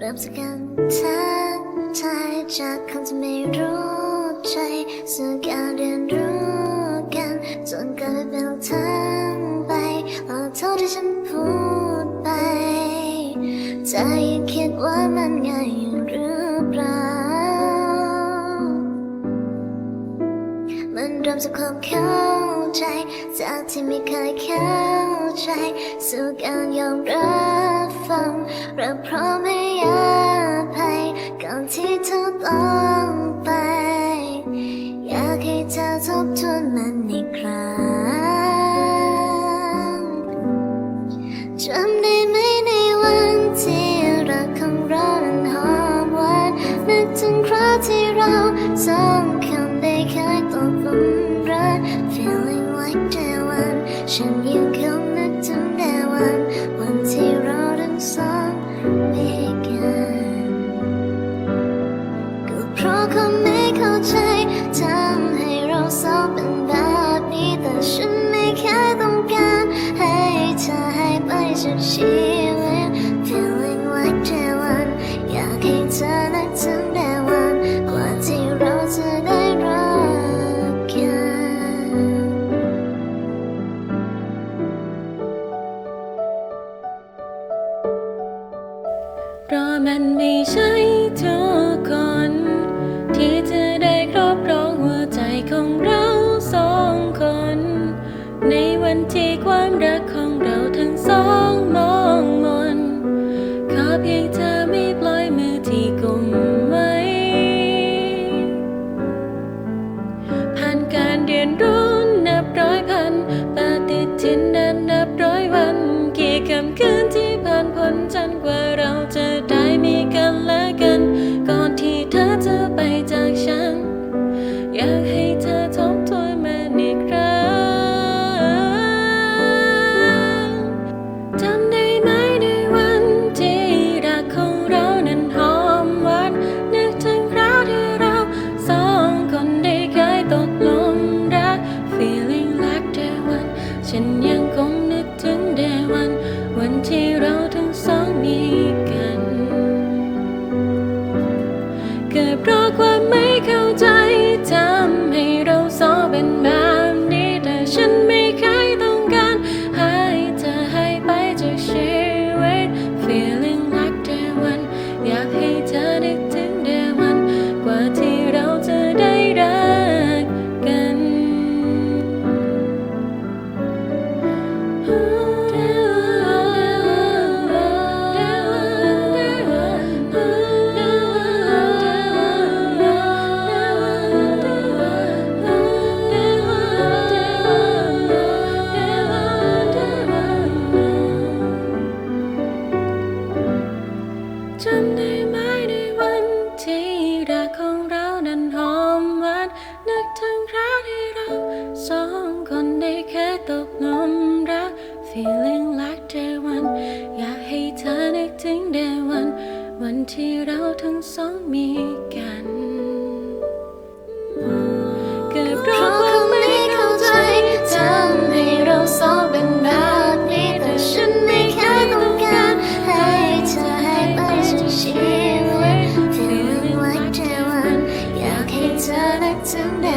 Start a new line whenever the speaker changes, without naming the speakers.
เริ่มสักการทักทายจากคำที่ไม่รู้ใจสู่การเรียนรู้กันจนกลายเป็นทั้งไปขอโทษที่ฉันพูดไปใจยังคิดว่ามันง่ายอยู่หรือเปล่า มันเริ่มจากความเข้า ใจ จากที่ไม่เคยเข้าใจ สู่การยอมรับฟังเราพร้อมให้อภัยก่อนที่เธอต้องไป อยากให้เธอทบทวนมัน ฉันยังคงนึกถึงแต่วัน วันที่เราทั้งสองไม่ให้กันก็เพราะเขาไม่เข้าใจทำให้เราสองเป็นแบบนี้แต่ฉันไม่เคยต้องการให้เธอให้ไปจากชีวิต
มันไม่ใช่ทุกคน ที่จะได้ครอบครองหัวใจของเราสองคน ในวันที่ความรักของเราทั้งสองมอง นึกถึงคราวที่เราสองคนได้แค่ตกลมรัก feeling like day one อยากให้เธอนึกถึง day one วันที่เราทั้งสองมีกัน tonight.